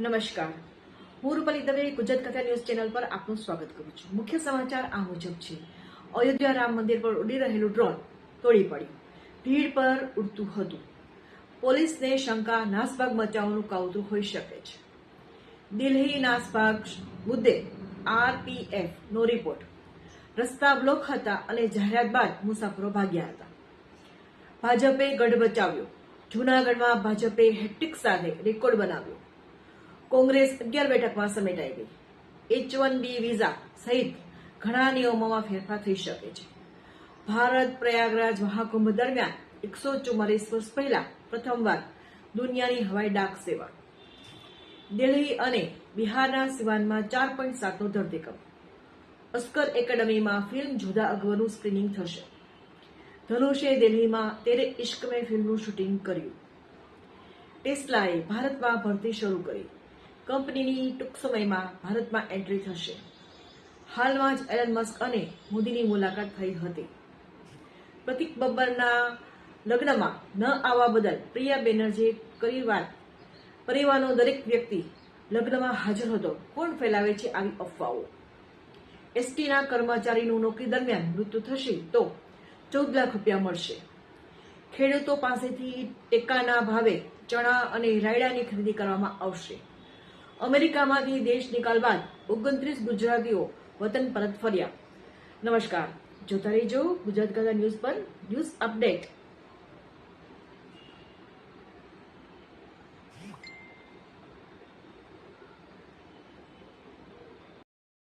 નમસ્કાર. હું રૂપાલી દવે, ગુજરાત કથા ન્યૂઝ ચેનલ પર આપનું સ્વાગત કરું છું. મુખ્ય સમાચાર આ મુજબ છે. અયોધ્યા રામ મંદિર પર ઉડી રહેલું ડ્રોન તોડી પડ્યું. ભીડ પર ઉડતું હતું. પોલીસને શંકા, નાસભાગ મચાવવાનું કાવતું હોઈ શકે છે. દિલ્હી નાસભાગ મુદ્દે આરપીએફ નો રિપોર્ટ. રસ્તા બ્લોક હતા અને જાહેરાત બાદ મુસાફરો ભાગ્યા હતા. ભાજપે ગઢ બચાવ્યો. જૂનાગઢમાં ભાજપે હેટ્રિક સાથે રેકોર્ડ બનાવ્યો. કોંગ્રેસ અગિયાર બેઠકમાં સમેટાઈ ગઈ એચ વન બી વિઝા સહિત ઘણા નિયમોમાં ફેરફાર થઈ શકે છે. ભારત પ્રયાગરાજ મહાકુંભ દરમિયાન એકસો ચુમ્માલીસ વર્ષ પહેલા પ્રથમવાર દુનિયાની હવાઈ ડાક સેવા. દિલ્હી અને બિહારના સિવાનમાં ચાર પોઈન્ટ સાતનો ધરતીકંપ. અસ્કર એકેડમીમાં ફિલ્મ જુદા અકબરનું સ્ક્રીનિંગ થશે. ધનુષે દિલ્હીમાં તેરે ઇશ્ક મેં ફિલ્મનું શૂટિંગ કર્યું. ટેસ્લાએ ભારતમાં ભરતી શરૂ કરી. કંપનીની ટૂંક સમયમાં ભારતમાં એન્ટ્રી થશે. હાલમાં જ એલન મસ્ક અને મોદીની મુલાકાત થઈ હતી. પ્રતિક બબ્બરના લગ્નમાં ન આવવા બદલ પ્રિયા બેનર્જીએ કરી વાત પરિવારનો દરેક વ્યક્તિ લગ્નમાં હાજર હતો. કોણ ફેલાવે છે આવી અફવાઓ? એસટીના કર્મચારીનું નોકરી દરમિયાન મૃત્યુ થશે તો ચૌદ લાખ રૂપિયા મળશે. ખેડૂતો પાસેથી ટેકાના ભાવે ચણા અને રાયડાની ખરીદી કરવામાં આવશે. અમેરિકામાંથી દેશ નિકાલ બાદ ઓગણત્રીસ ગુજરાતીઓ વતન પરત ફર્યા. નમસ્કાર. જોતા રહેજો ગુજરાત કથા ન્યૂઝ પર ન્યૂઝ અપડેટ.